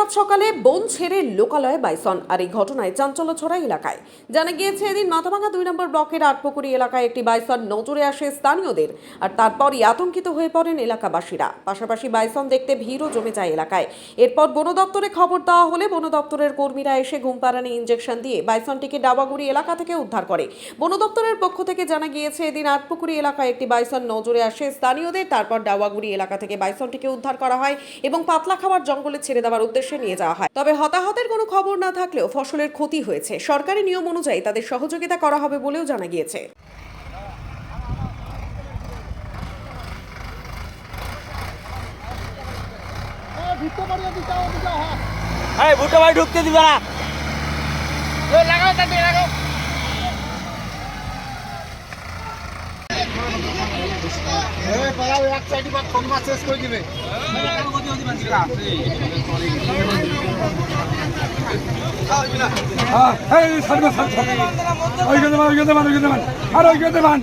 সাত সকালে বন ছেড়ে লোকালয়ে বাইসন। আর এই ঘটনায় চাঞ্চল্য ছড়া এলাকায়। জানা গিয়েছে, এদিন মাথাভাঙা দুই নম্বর ব্লকের আটপুকুরি এলাকায় একটি বাইসন নজরে আসে স্থানীয়দের। আর তারপরই আতঙ্কিত হয়ে পড়েন এলাকাবাসীরা। পাশাপাশি বাইসন দেখতে ভিড়ও জমে যায় এলাকায়। এরপর বন দপ্তরে খবর দেওয়া হলে বন দপ্তরের কর্মীরা এসে ঘুমপাড়ানি ইঞ্জেকশন দিয়ে বাইসনটিকে ডাবাগুড়ি এলাকা থেকে উদ্ধার করে। বন দপ্তরের পক্ষ থেকে জানা গিয়েছে, এদিন আটপুকুরি এলাকায় একটি বাইসন নজরে আসে স্থানীয়দের। তারপর ডাওয়াগুড়ি এলাকা থেকে বাইসনটিকে উদ্ধার করা হয় এবং পাতলা খাবার জঙ্গলে ছেড়ে দেওয়ার উদ্দেশ্যে নিয়ে যাওয়া হয় তবে হতাহতের কোনো খবর না থাকলেও ফসলের ক্ষতি হয়েছে সরকারি নিয়ম অনুযায়ী তাদের সহযোগিতা করা হবে বলেও জানা গিয়েছে এই ভুট্টো ভাই ঢুকতে দিবে না হ্যাঁ এই সর্বসাল ওই গেতে মান ওই গেতে মান ওই গেতে মান আর ওই গেতে মান